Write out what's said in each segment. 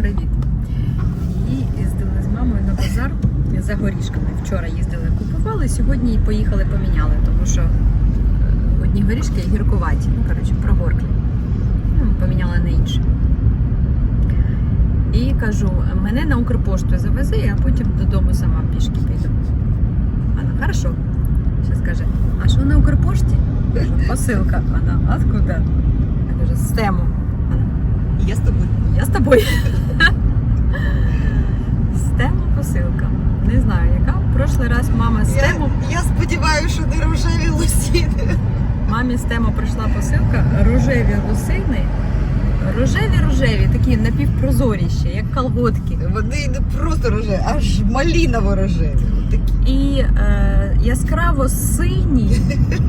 привіт. І їздили з мамою на базар за горішками. Вчора їздили, купували, сьогодні поїхали поміняли, тому що е, одні горішки гіркуваті, ну коротше, прогорклі. Ну, поміняли на інші. І кажу, мене на Укрпошту завези, а потім додому сама пішки піду. Вона, хорошо. Зараз каже, а що на Укрпошті? Кажу, посилка. Вона, откуда? Я кажу, з тему. Я з тобою. я з тобою. Посилка. Не знаю, яка. В прошлий раз мама з Я, тему. я сподіваюся, що не рожеві лосіни. Мамі з тему прийшла посилка. Рожеві лосини. Рожеві рожеві, такі напівпрозоріші, як колготки. Вони не просто рожеві, аж маліново рожеві. Такі І е, яскраво сині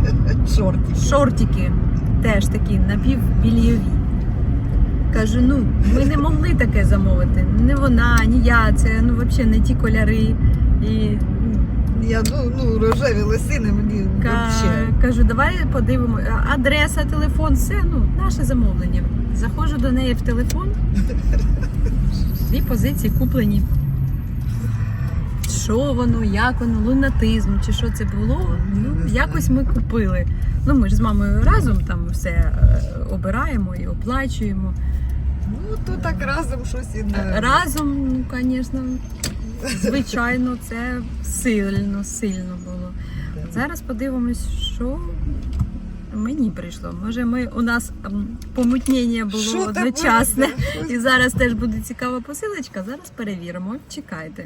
шорти. шортики, теж такі напівбільйові. Кажу, ну ми не могли таке замовити. Не вона, ні я. Це ну взагалі не ті кольори. І Я, ну, ну, рожеві лосини мені Ка- взагалі. кажу, давай подивимо. Адреса, телефон, все, ну, наше замовлення. Заходжу до неї в телефон. Дві позиції куплені. Що воно, як воно, лунатизм, чи що це було? Ну, якось ми купили. Ну, ми ж з мамою разом там все е, обираємо і оплачуємо. Ну, то так разом щось і не. Разом, ну, звісно, звичайно, це сильно, сильно було. Зараз подивимось, що мені прийшло. Може, ми у нас ем, помутнення було Що там одночасне. буде? Щось- І зараз теж буде цікава посилочка. Зараз перевіримо. Чекайте.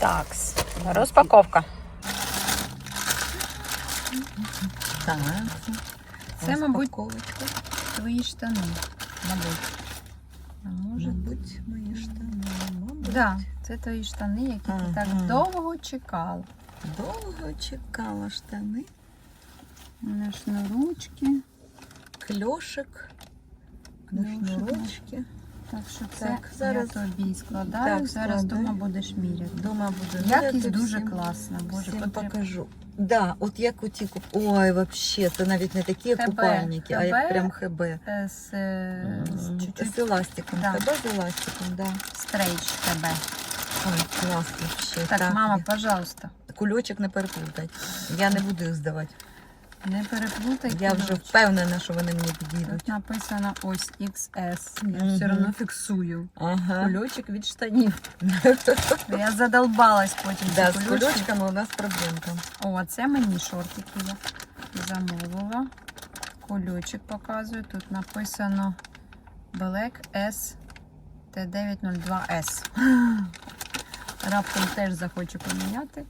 Так, розпаковка. Так. Це, мабуть, твої штани. Мабуть. А може. бути мої штани. Мабуть. Да, це твої штани, які ти Ага. так довго чекала. Довго чекала штани. На шнурочки. Кльошик. На Кльошик, шнурочки. Так що це Так, зараз- я тобі складаю. Так, зараз вдома будеш міряти. Дома буде. Якість дуже всім. класна. Боже, Всім покажу. Да, от як у ті куп... Ой, вообще, це навіть не такі ХБ. купальники, а як прям ХБ. Е, З, е, з чуть-чуть З еластиком. Да. ХБ з еластиком, да. стрейч тебе. Ой, клас вообще. Так, мама, пожалуйста, Кульочок не переплутай. Я не буду їх здавати. Не переплутай. Я вже впевнена, що вони мені підійдуть. Тут написано ось XS. Я Мгм. все одно фіксую. Ага. Кульочок від штанів. Я задолбалась потім. Да, з кульочки. кульочками у нас проблемка. О, це мені шортики я замовила. Кульочок показую. Тут написано Black S T902S. Раптом теж захочу поміняти.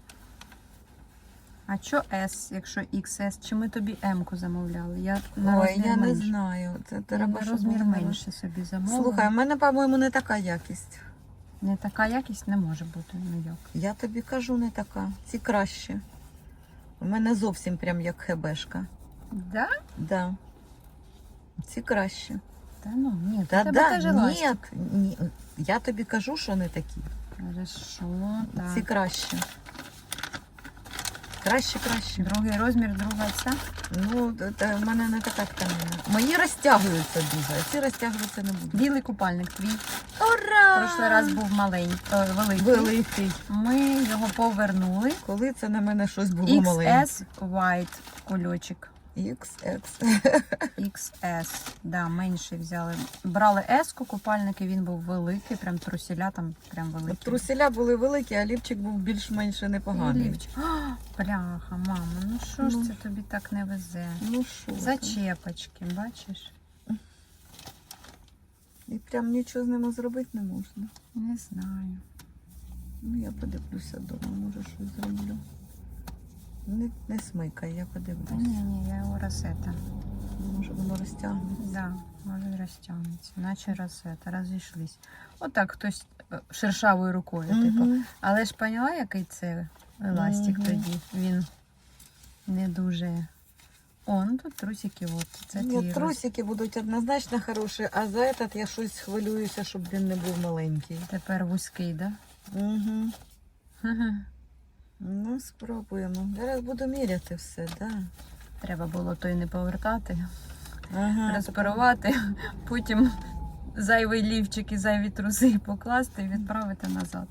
А що S, якщо XS? Чи ми тобі М-ку замовляли? Я на Ой, розмір я не менше. знаю. Це треба, на щоб розмір менше собі замовила. Слухай, у мене, по-моєму, не така якість. Не така якість не може бути ніяк. Я тобі кажу, не така. Ці краще. У мене зовсім прям як хебешка. Да? Да. Ці краще. Та ну, ні, Та да, теж ні, еластик. ні. Я тобі кажу, що не такі. Хорошо, так. Ці краще. Краще, краще. Другий розмір, друга ця. Ну, та- в мене не така тканина. Мої розтягуються дуже, а ці розтягуватися не будуть. Білий купальник твій. Ура! Прошлий раз був маленький, е, великий. великий. Ми його повернули. Коли це на мене щось було маленьке? XS White кульочок. XX. XS. Да, менший взяли. Брали S-ку купальник, і він був великий, прям трусіля там прям великий. Труселя були великі, а лівчик був більш-менш непоганий. Лівчик. Бляха, мама, ну що ж Ну. це тобі так не везе? Ну що? Зачепочки, бачиш? І прям нічого з ними зробити не можна. Не знаю. Ну, я подивлюся вдома, може щось зроблю. Не, не смикай, я Та подивлюся. ні, ні, я його розета. Може воно розтягнеться. Да, може розтягнеться, наче розета, розійшлись. Отак хтось е, шершавою рукою, типу. Але ж поняла, який це еластик Мгм. тоді. Він не дуже. О, ну тут трусики, от. Це Ні, трусики будуть однозначно хороші, а за этот я щось хвилююся, щоб він не був маленький. Тепер вузький, да? Угу. Ну, спробуємо. Зараз буду міряти все, да. Треба було той не повертати, Ага, розпарувати, потім зайвий лівчик і зайві труси покласти і відправити назад.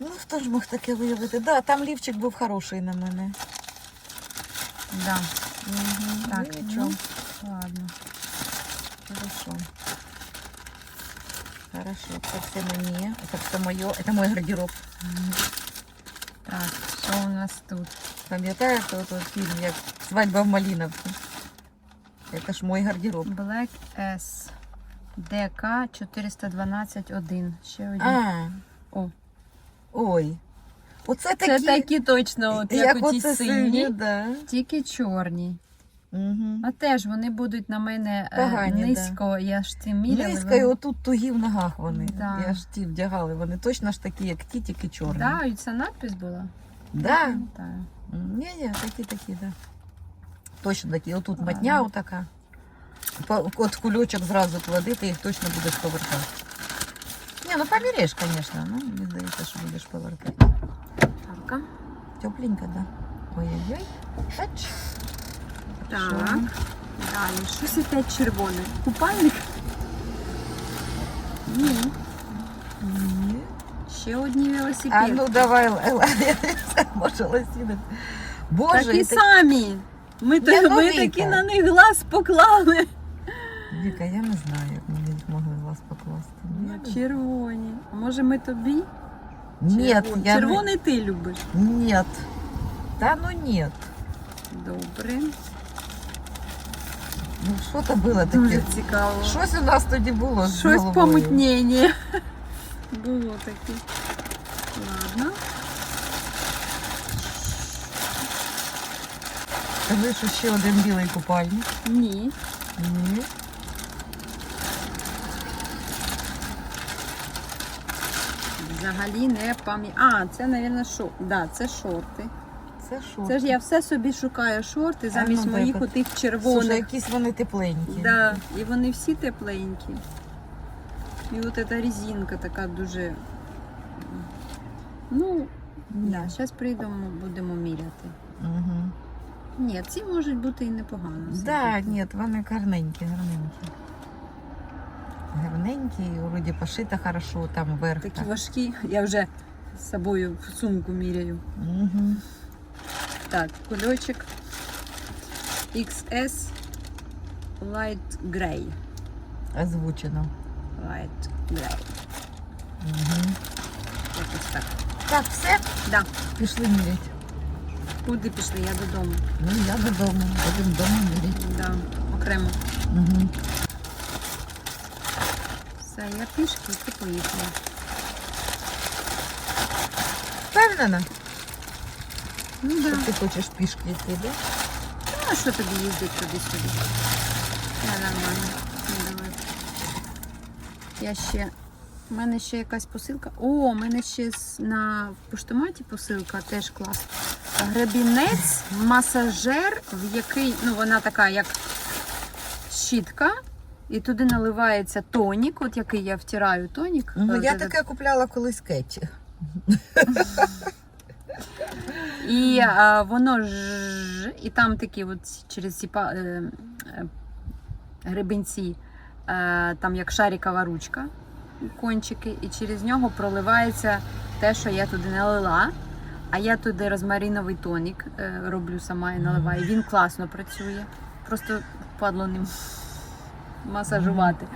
Ну, хто ж мог таке виявити? Да, там лівчик був хороший на мене. Да. Угу. Так, нічого. ну, ладно. Хорошо. Хорошо, це все мені. Це все моє. Це мой гардероб. Так, що у нас тут? Пам'ятаєте, той фільм, як свадьба в Малиновці? Це ж мой гардероб. Black S. ДК 412.1. Ще один. А, О, ой. Оце це такі, такі точно, от, як, як оці сині, да. тільки чорні. Угу. А теж вони будуть на мене е, Погані, низько, я ж ці міряла. Низько і отут тугі в ногах вони. Да. Я ж ті вдягали. Вони точно ж такі, як ті, тільки чорні. Да, і це надпись була? Да. Пам'ятаю. Ні, ні, такі, такі, да. Точно такі. Отут Ладно. матня отака. От кульочок зразу клади, ти їх точно будеш повертати. Ні, ну поміряєш, звісно. Ну, мені здається, що будеш повертати. Так. Да. Ой-ой-ой. Так. Далі. Щось опять червоне. Купальник? Ні. Ні. Ще одні А ну давай, Лела, я не знаю, може лосіни. Боже, такі ти- самі. Ми, Я то, ми новенька. такі на них глаз поклали. Віка, я не знаю, як ми їх могли вас покласти. Ну, я Червоні. А може ми тобі? Ні, я Червоний ти любиш. не... Нет. Та ну нет. Добре. Ну що то було Дуже таке? цікаво. Щось у нас тоді було з Щось головою. помутнення. Було таке. Ладно. Скажи, що ще один білий купальник. Ні. Ні. Взагалі не пам'ятаю. А, це, мабуть, шо... да, це шорти. Це що? Це ж я все собі шукаю шорти замість моїх отих Слушай, якісь вони тепленькі. Да, і вони всі тепленькі. І от ця резинка така дуже. Ну, да, зараз прийдемо, будемо міряти. Угу. Ні, ці можуть бути і непогано. Да, все-таки. ні, вони гарненькі, гарненькі. Гарненькі, вроді пошита хорошо, там вверх. Такі важкі, я вже з собою в сумку міряю. Угу. Так, кульочок XS Light Grey. Озвучено. Light Grey. Угу. Якось так. Так, все, Да. пішли міряти. Куди пішли? Я додому. Ну, я додому, будемо вдома міряти. Да, окремо. Угу. Все, я пішки і ти поїхала. Впевнена, Ну що да. ти хочеш пішки йти, да? Ну, а що тобі їздить туди-сюди? Я нормально. Ну, давай. Я ще. У мене ще якась посилка. О, у мене ще на поштоматі посилка теж клас. Гребінець, масажер, в який, ну вона така, як щітка, і туди наливається тонік, от який я втираю тонік. Ну, я таке купляла колись кетчі. І а, воно ж, і там такі от через ці е, е, гребенці, е, там як шарикова ручка, кончики, і через нього проливається те, що я туди налила. А я туди розмариновий тонік е, роблю сама і наливаю. Він класно працює. Просто впадло ним масажувати.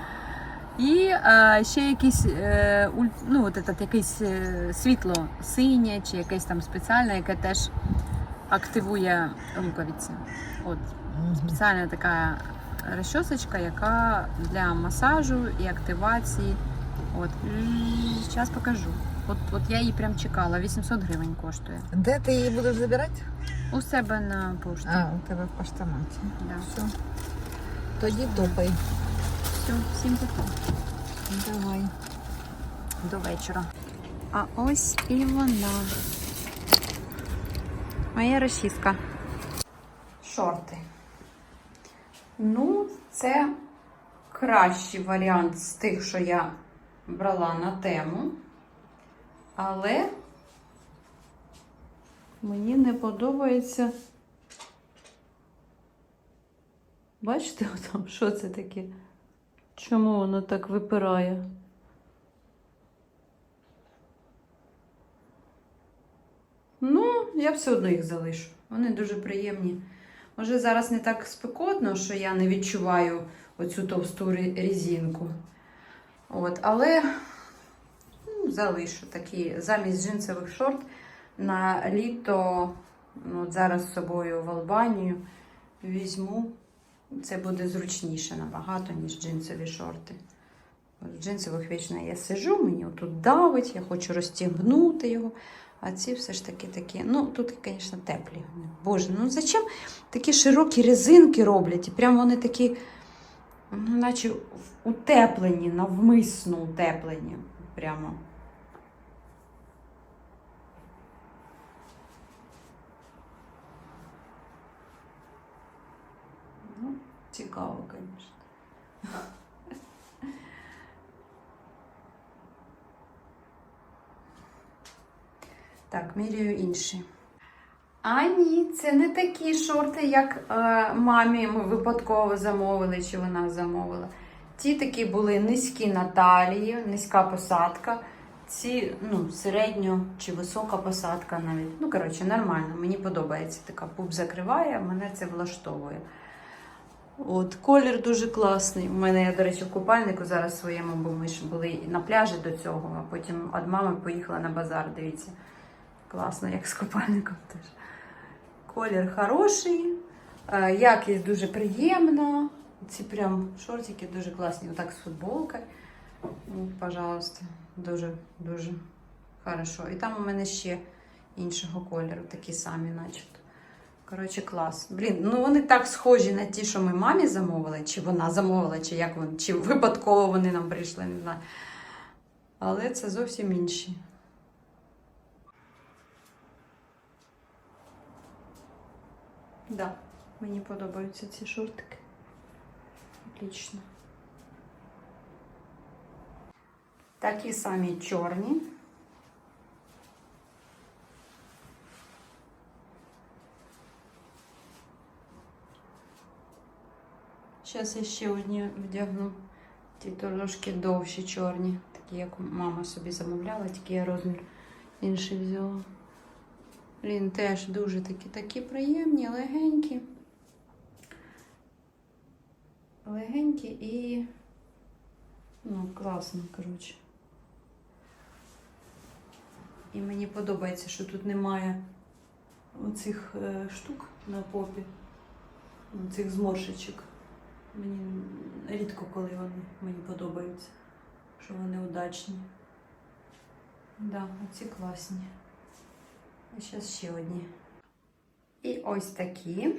І е, ще якийсь е, ну, от этот, якийсь е, світло синє чи якесь там спеціальне, яке теж активує рукавиці. От спеціальна така розчосочка, яка для масажу і активації. От зараз покажу. От, от я її прям чекала. 800 гривень коштує. Де ти її будеш забирати? У себе на пошті. А, у тебе в поштоматі. Да. Все. Тоді топай. Все, всім пока. Давай. До вечора. А ось і вона. Моя розчіска. Шорти. Ну, це кращий варіант з тих, що я брала на тему. Але мені не подобається. Бачите, що це таке? Чому воно так випирає? Ну, я все одно їх залишу. Вони дуже приємні. Може, зараз не так спекотно, що я не відчуваю оцю товсту рі- різинку. От, але ну, залишу такі замість джинсових шорт на літо. Ну, зараз з собою в Албанію візьму. Це буде зручніше набагато, ніж джинсові шорти. В джинсових вічно я сижу, мені тут давить, я хочу розтягнути його. А ці все ж таки такі. Ну, тут, звісно, теплі. Боже, ну зачем такі широкі резинки роблять? І прям вони такі, ну, наче утеплені, навмисно утеплені. Прямо. Ну, цікаво, звісно. Так, міряю інші. А ні, це не такі шорти, як е, мамі ми випадково замовили, чи вона замовила. Ті такі були низькі на талії, низька посадка. Ці ну, середньо чи висока посадка навіть. Ну, коротше, нормально. Мені подобається така пуп закриває, мене це влаштовує. От, колір дуже класний. У мене, я, до речі, в купальнику зараз своєму, бо ми ж були на пляжі до цього, а потім від мами поїхала на базар. Дивіться. Класно, як з купальником теж. Колір хороший, е, якість дуже приємна. Ці прям шортики дуже класні. Отак з футболкою. Ну, пожалуйста, дуже, дуже хорошо. І там у мене ще іншого кольору, такі самі, начебто. Коротше, клас. Блін, ну вони так схожі на ті, що ми мамі замовили, чи вона замовила, чи як вони, чи випадково вони нам прийшли, не знаю. Але це зовсім інші. Да, мені подобаються ці шортики. Отлично. Такі самі чорні. Зараз я ще одні вдягну. Ті трошки довші чорні, такі, як мама собі замовляла, тільки я розмір інший взяла. Він теж дуже такі, такі приємні, легенькі. Легенькі і ну, класно, коротше. І мені подобається, що тут немає оцих е, штук на попі, цих зморшечок. Мені рідко коли вони мені подобаються, що вони удачні. Да, оці класні. І зараз ще одні. І ось такі.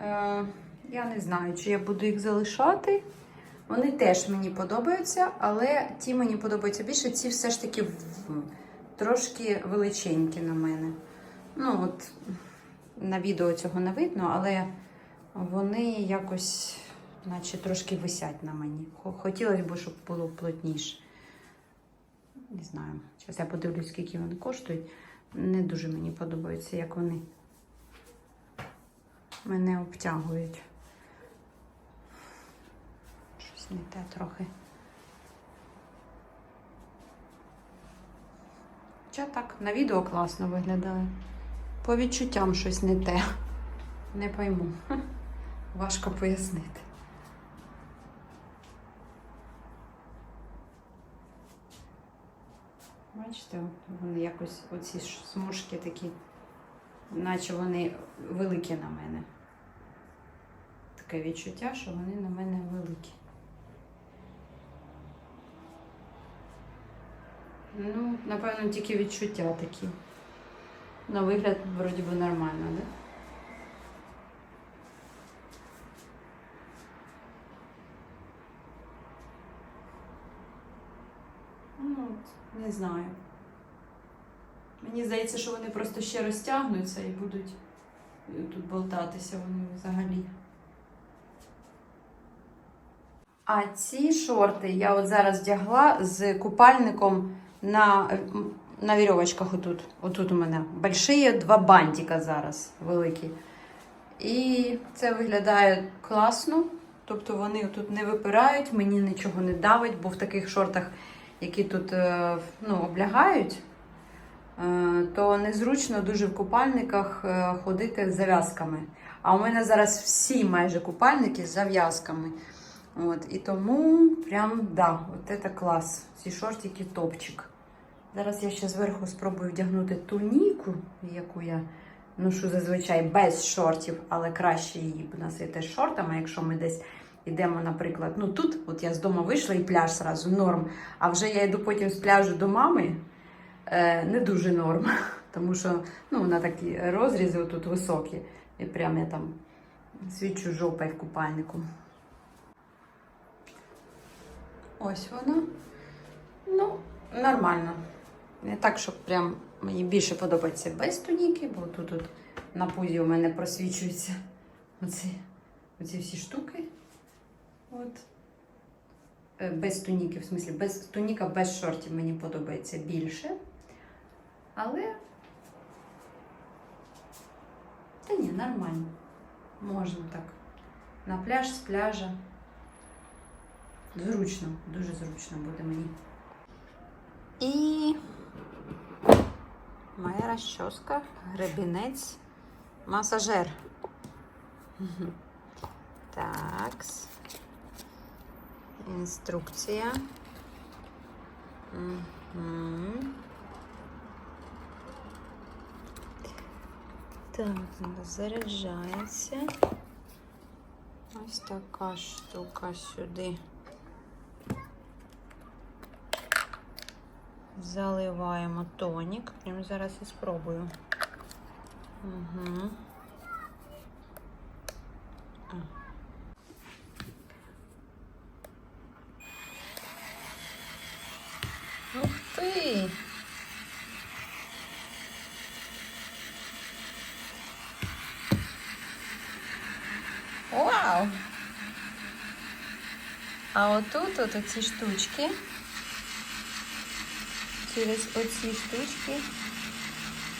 Е, я не знаю, чи я буду їх залишати. Вони теж мені подобаються, але ті мені подобаються більше. Ці все ж таки трошки величенькі на мене. Ну, от на відео цього не видно, але вони якось, наче трошки висять на мені. Хо- Хотілося б, щоб було плотніше. Не знаю. Зараз я подивлюсь, скільки вони коштують. Не дуже мені подобається, як вони мене обтягують. Щось не те трохи. Хоча так, на відео класно виглядає. По відчуттям щось не те. Не пойму. Важко пояснити. Бачите, вони якось оці смужки такі, наче вони великі на мене. Таке відчуття, що вони на мене великі. Ну, напевно, тільки відчуття такі. На вигляд, вроді би, нормально, да? Ну, не знаю. Мені здається, що вони просто ще розтягнуться і будуть е, тут болтатися вони взагалі. А ці шорти я от зараз вдягла з купальником на, на вірьовочках отут. Отут у мене большие два бантика зараз великі. І це виглядає класно. Тобто вони тут не випирають, мені нічого не давить, бо в таких шортах, які тут е, ну, облягають, е, то незручно дуже в купальниках е, ходити з зав'язками. А у мене зараз всі майже купальники з зав'язками. От, і тому прям да, от це клас. Ці шортики топчик. Зараз я ще зверху спробую вдягнути туніку, яку я ношу зазвичай без шортів, але краще її носити з шортами, якщо ми десь йдемо, наприклад, ну тут, от я з дому вийшла і пляж зразу норм. А вже я йду потім з пляжу до мами, е, не дуже норм. Тому що ну, на такі розрізи тут високі. І прям я там свічу жопою в купальнику. Ось воно. Ну, нормально. Не так, щоб прям мені більше подобається без туніки, бо тут, тут на пузі у мене просвічуються оці, оці всі штуки. От. Е, Без туніки, в смислі, без туніка без шортів мені подобається більше. Але. Та ні, нормально. Можна так. На пляж з пляжа. Зручно, дуже зручно буде мені. І моя розчоска, гребінець, масажер. Такс. Інструкція. Так, заряджається. Ось така штука сюди. Заливаємо тонік. Прямо зараз і спробую. Угу. Ух ти! Вау! А отут от оці штучки через оці штучки.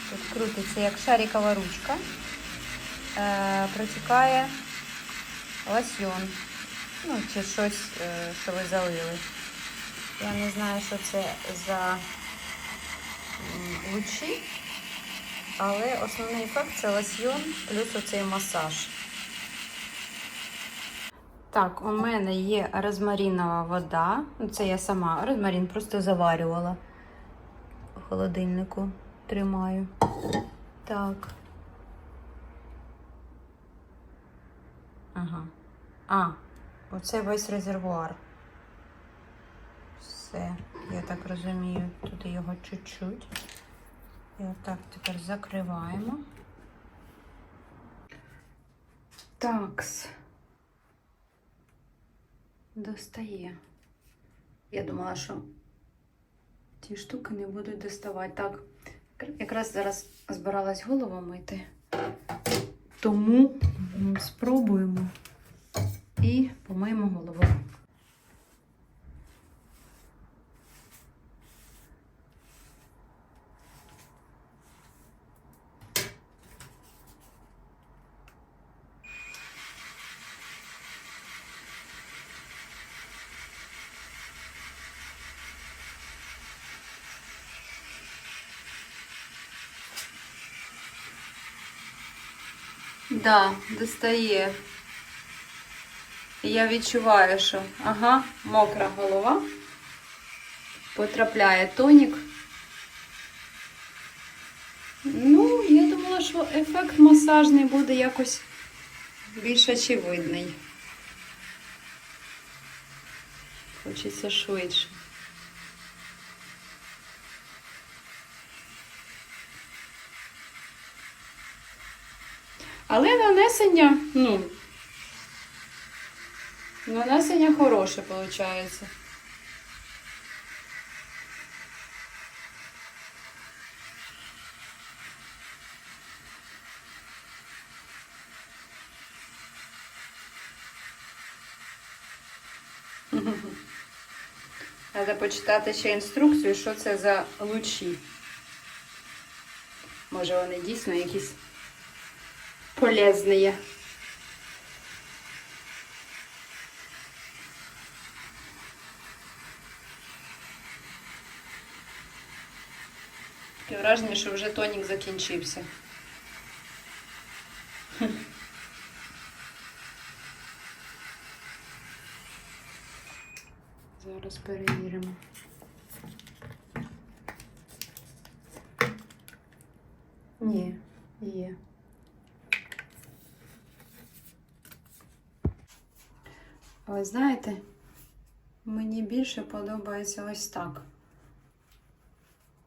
Тут крутиться як шарикова ручка. Е, протікає лосьйон. Ну, чи щось, е, що ви залили. Я не знаю, що це за лучі, але основний ефект це лосьйон плюс оцей масаж. Так, у мене є розмарінова вода. Ну, Це я сама розмарін просто заварювала холодильнику. Тримаю. Так. Ага. А, оце весь резервуар. Все, я так розумію, тут його чуть-чуть. І отак тепер закриваємо. Такс. Достає. Я думала, що ті штуки не будуть доставати. Так, якраз зараз збиралась голову мити. Тому спробуємо і помиємо голову. Да, достає. І я відчуваю, що ага, мокра голова. Потрапляє тонік. Ну, я думала, що ефект масажний буде якось більш очевидний. Хочеться швидше. Але нанесення, ну, нанесення хороше виходить. Треба почитати ще інструкцію, що це за лучі. Може вони дійсно якісь полезные. Таке враження, що вже тонік закінчився. Зараз перевіримо. Ви знаєте, мені більше подобається ось так.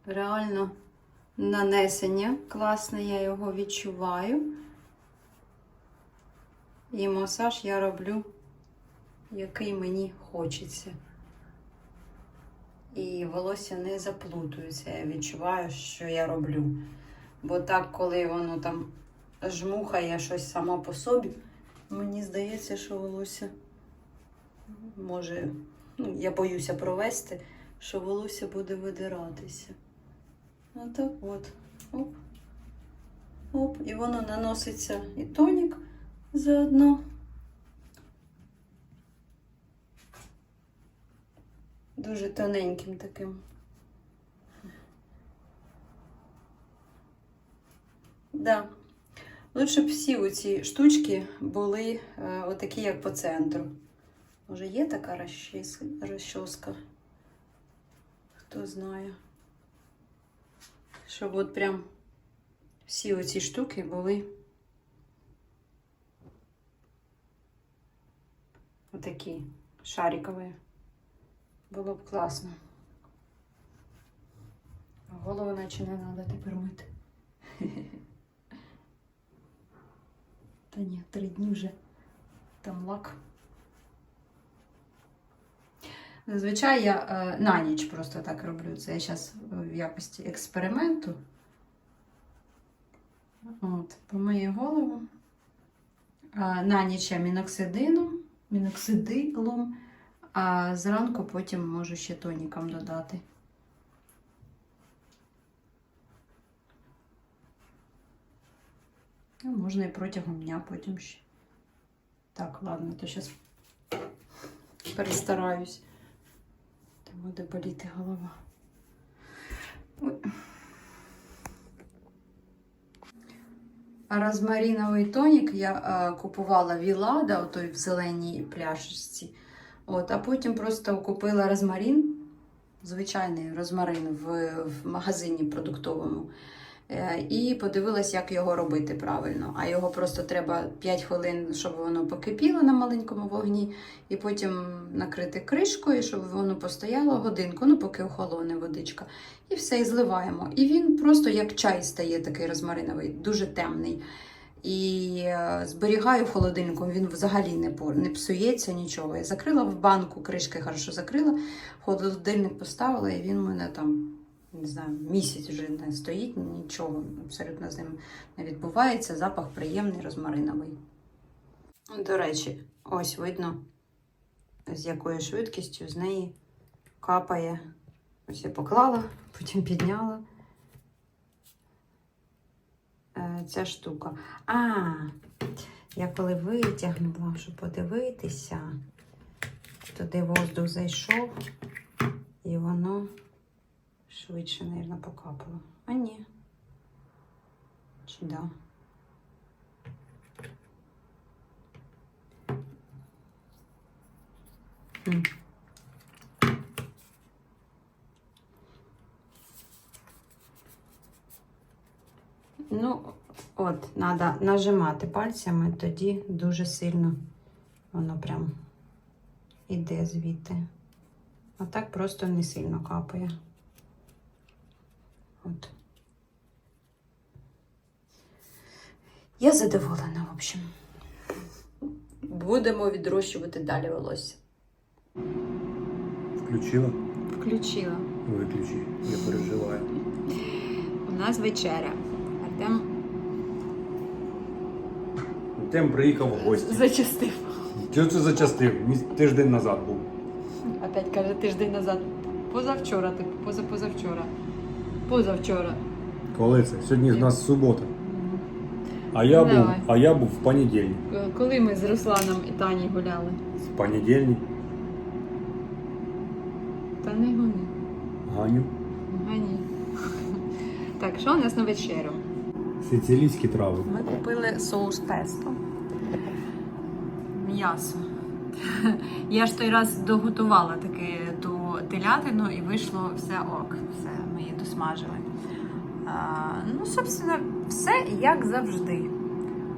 Реально нанесення класне, я його відчуваю. І масаж я роблю, який мені хочеться. І волосся не заплутується. Я відчуваю, що я роблю. Бо так, коли воно там жмухає щось само по собі, мені здається, що волосся може, ну, я боюся провести, що волосся буде видиратися. Отак от. Оп. Оп. І воно наноситься і тонік заодно. Дуже тоненьким таким. Да. Лучше б всі оці штучки були е, отакі, як по центру. Може, є така розчоска? Хто знає. Щоб от прям всі оці штуки були отакі шарикові. Було б класно. Голову наче не треба тепер мити. Та ні, три дні вже там лак. Зазвичай я е, на ніч просто так роблю. Це я зараз в якості експерименту. От, помию голову. А, на ніч я міноксидином, міноксидилом, а зранку потім можу ще тоніком додати. Ну, можна і протягом дня потім ще. Так, ладно, то зараз перестараюсь. Буде боліти голова. Розмаріновий тонік я а, купувала Вілада, отой в зеленій пляшечці. От, а потім просто купила розмарин, звичайний розмарин в, в магазині продуктовому. Е, І подивилась, як його робити правильно. А його просто треба 5 хвилин, щоб воно покипіло на маленькому вогні, і потім накрити кришкою, щоб воно постояло годинку, ну поки охолоне водичка. І все, і зливаємо. І він просто як чай стає такий розмариновий, дуже темний. І е, зберігаю в він взагалі не не псується нічого. Я закрила в банку, кришки хорошо закрила, холодильник поставила, і він мене там не знаю, місяць вже не стоїть, нічого абсолютно з ним не відбувається. Запах приємний, розмариновий. До речі, ось видно, з якою швидкістю з неї капає. Ось я поклала, потім підняла. Е, Ця штука. А, я коли витягнула, щоб подивитися, туди воздух зайшов, і воно швидше, мабуть, покапало. А ні. Чи да? Ну, от, треба нажимати пальцями, тоді дуже сильно воно прям іде звідти. А так просто не сильно капає. От. Я задоволена, в общем. Будемо відрощувати далі волосся. Включила? Включила. Виключи. Я переживаю. У нас вечеря. Артем Тем приїхав в гості. зачастив. Чого це зачастив? Міс- Тиждень назад був. Опять каже тиждень назад. Позавчора, типу, позапозавчора. Позавчора. Коли це? Сьогодні в нас субота. А я Ну, був, давай. а я був в понедільник. К- Коли ми з Русланом і Тані гуляли? В понедільник Та не гони. Ганю. Гані. Так, що у нас на вечерю? Сицилійські трави. Ми купили соус песто. М'ясо. Я ж той раз доготувала таки ту телятину і вийшло все ок. Все, ми її досмажили. А, ну, собственно, все як завжди.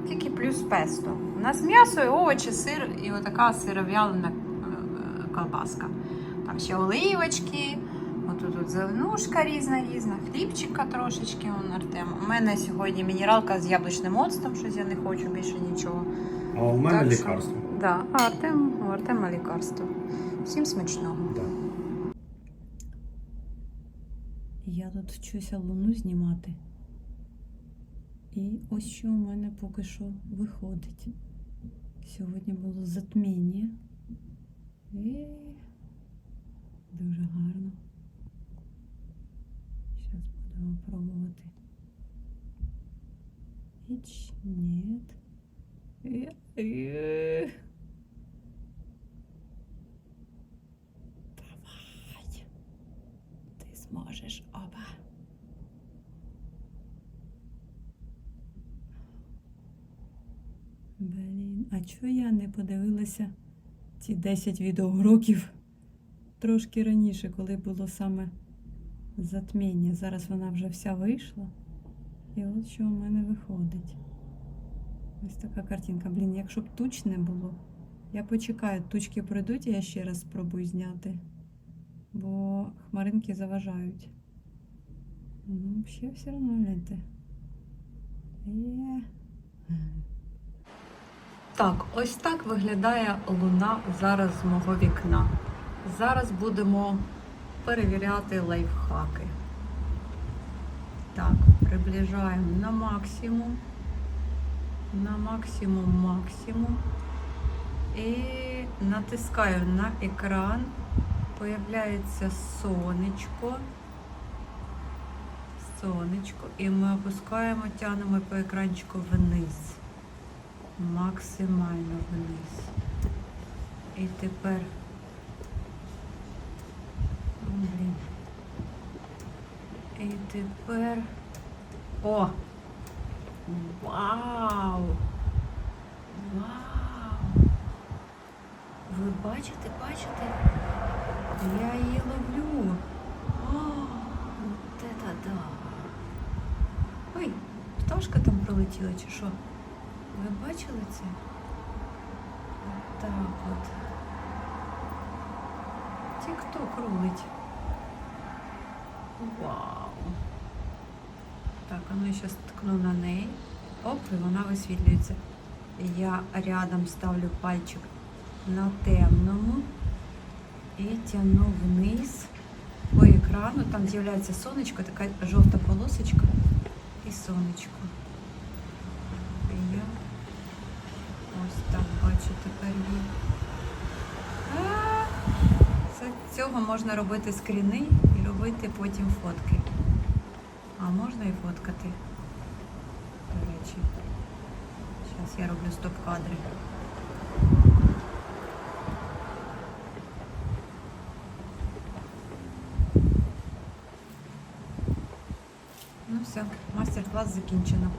Тільки плюс песто. У нас м'ясо, і овочі, сир і отака сиров'ялина е, колбаска. Там ще оливочки, отут тут зеленушка різна різна, хлібчика трошечки он Артем. У мене сьогодні мінералка з яблучним оцтом, щось я не хочу більше нічого. А у мене Так що- лікарство. Да. А Артем, у Артема лікарство. Всім смачного. Да. Тут вчуся луну знімати. І ось що у мене поки що виходить. Сьогодні було затміння. І дуже гарно. Зараз будемо пробувати. Іч, ні. Е, е. Давай. Ти зможеш оба. Чого я не подивилася ці 10 відеоуроків трошки раніше, коли було саме затміння. Зараз вона вже вся вийшла. І от що у мене виходить. Ось така картинка. Блін, якщо б туч не було, я почекаю, тучки пройдуть, я ще раз спробую зняти. Бо хмаринки заважають. Ну, ще все одно гляньте. Є. Так, ось так виглядає луна зараз з мого вікна. Зараз будемо перевіряти лайфхаки. Так, приближаємо на максимум. На максимум максимум. І натискаю на екран. Появляється сонечко. Сонечко. І ми опускаємо, тянемо по екранчику вниз. Максимально вниз. І тепер. Блін. І тепер. О! Вау! Вау! Ви бачите, бачите? Я її ловлю. О, от это да. Ой, пташка там пролетіла чи що? Ви бачили це? Так от. Тік-ток рулить. Вау. Так, а ну я зараз ткну на неї. Оп, і вона висвітлюється. Я рядом ставлю пальчик на темному і тягну вниз по екрану. Там з'являється сонечко, така жовта полосочка і сонечко. Бачу тепер. З цього можна робити скріни і робити потім фотки. А можна і фоткати. До речі. Зараз я роблю стоп-кадри. Ну все, мастер-клас закінчено.